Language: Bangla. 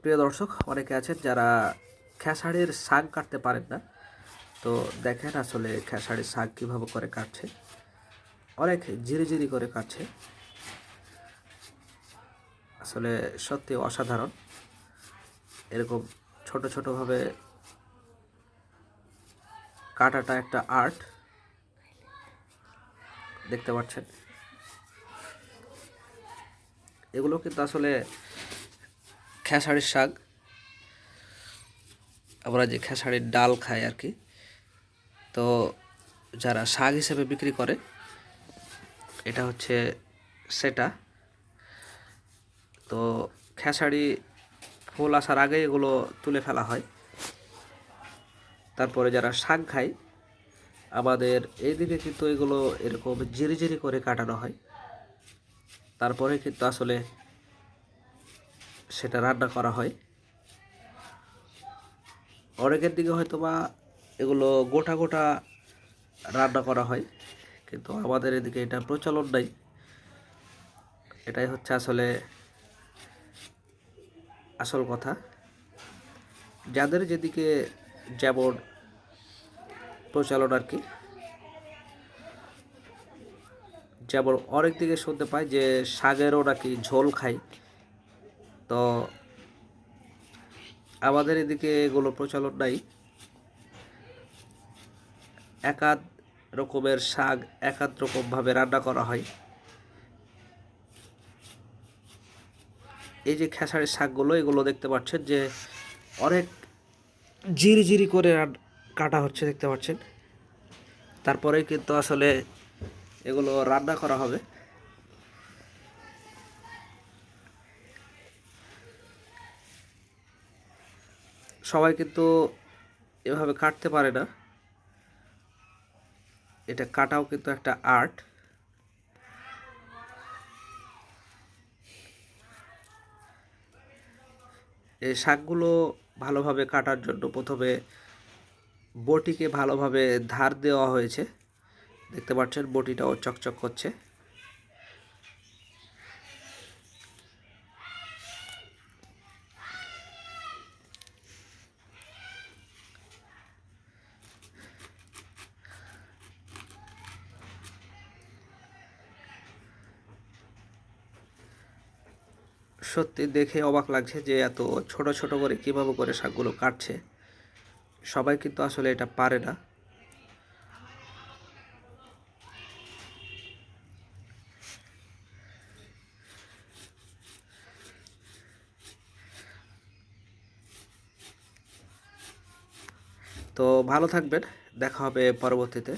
প্রিয় দর্শক, অনেকে আছেন যারা খেসারির শাক কাটতে পারেন না। তো দেখেন আসলে খেসারির শাক কীভাবে করে কাটছে। অনেক জিরি জিরি করে কাটছে। আসলে সত্যি অসাধারণ। এরকম ছোট ছোটোভাবে কাটাটা একটা আর্ট। দেখতে পাচ্ছেন। এগুলো কিন্তু আসলে খেসারির শাক। আমরা যে খেসারির ডাল খাই আর কি। তো যারা শাক হিসেবে বিক্রি করে, এটা হচ্ছে সেটা। তো খেসারি ফুল আসার আগে এগুলো তুলে ফেলা হয়। তারপরে যারা শাক খায়, আমাদের এই দিকে কিন্তু এগুলো এরকম জিরি জিরি করে কাটানো হয়। তারপরে কিন্তু আসলে সেটা রান্না করা হয়। অনেকের দিকে হয়তো বা এগুলো গোটা গোটা রান্না করা হয়, কিন্তু আমাদের এদিকে এটা প্রচলন নাই। এটাই হচ্ছে আসলে আসল কথা। যাদের যেদিকে যেমন প্রচলন আর কি, যেমন অনেক দিকে শুনতে পাই যে শাগেরও নাকি ঝোল খাই তো আমাদের এদিকে এগুলো প্রচলন নাই। একাধ রকমের শাক একাধ রকমভাবে রান্না করা হয়। এই যে খেসারির শাকগুলো, এগুলো দেখতে পাচ্ছেন যে অনেক জিরি জিরি করে কাটা হচ্ছে দেখতে পাচ্ছেন। তারপরেই কিন্তু আসলে এগুলো রান্না করা হবে। সবাই কিন্তু এভাবে কাটতে পারে না। এটা কাটাও কিন্তু একটা আর্ট। এই শাকগুলো ভালোভাবে কাটার জন্য প্রথমে বটিকে ভালোভাবে ধার দেওয়া হয়েছে। দেখতে পাচ্ছেন বটিটাও চকচক করছে। সত্যি দেখে অবাক লাগছে যে এত ছোট ছোট করে কীভাবে করে শাকগুলো কাটছে। সবাই কিন্তু আসলে এটা পারে না। তো ভালো থাকবেন, দেখা হবে পরবর্তীতে।